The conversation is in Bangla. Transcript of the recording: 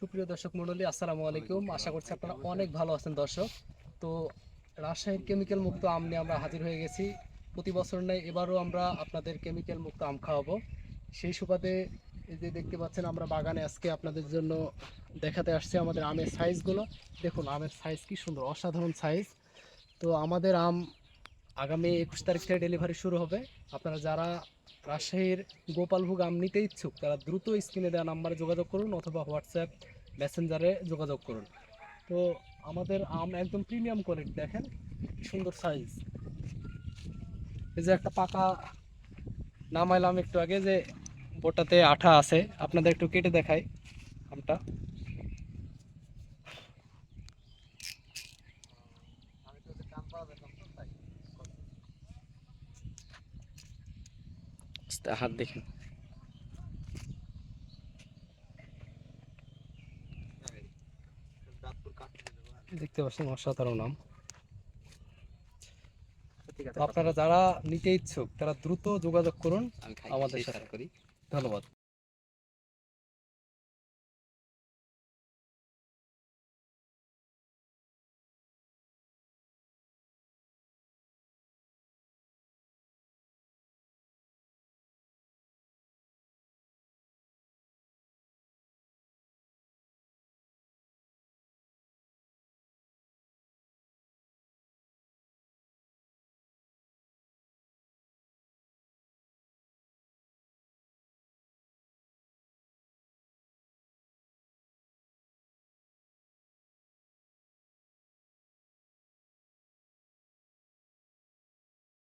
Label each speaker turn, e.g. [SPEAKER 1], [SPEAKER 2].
[SPEAKER 1] সুপ্রিয় দর্শক মণ্ডলী আসসালামু আলাইকুম। আশা করছি আপনারা অনেক ভালো আছেন দর্শক। তো রাজশাহীর কেমিক্যাল মুক্ত আম নিয়ে আমরা হাজির হয়ে গেছি। প্রতি বছর নেই এবারও আমরা আপনাদের কেমিক্যাল মুক্ত আম খাওয়াবো। সেই সুবাদে এই যে দেখতে পাচ্ছেন আমরা বাগানে আজকে আপনাদের জন্য দেখাতে আসছি আমাদের আমের সাইজগুলো। দেখুন আমের সাইজ কি সুন্দর অসাধারণ সাইজ। তো আমাদের আম আগামী একুশ তারিখ থেকে ডেলিভারি শুরু হবে। আপনারা যারা রাজশাহীর গোপালভোগ আম নিতে ইচ্ছুক, তারা দ্রুত স্ক্রিনে দেওয়া নাম্বারে যোগাযোগ করুন অথবা হোয়াটসঅ্যাপ মেসেঞ্জারে যোগাযোগ করুন। তো আমাদের আম একদম প্রিমিয়াম কোয়ালিটি, দেখেন সুন্দর সাইজ এই যে একটা পাকা, নামাইলাম একটু আগে যে বোটাতে আঠা আছে, আপনাদের একটু কেটে দেখাই আমটা। হাত দেখেন। দেখতে পাচ্ছেন অসাধারণ নাম। তো আপনারা যারা নিতে ইচ্ছুক তারা দ্রুত যোগাযোগ করুন আমাদের।
[SPEAKER 2] সাথে। করি।
[SPEAKER 1] ধন্যবাদ।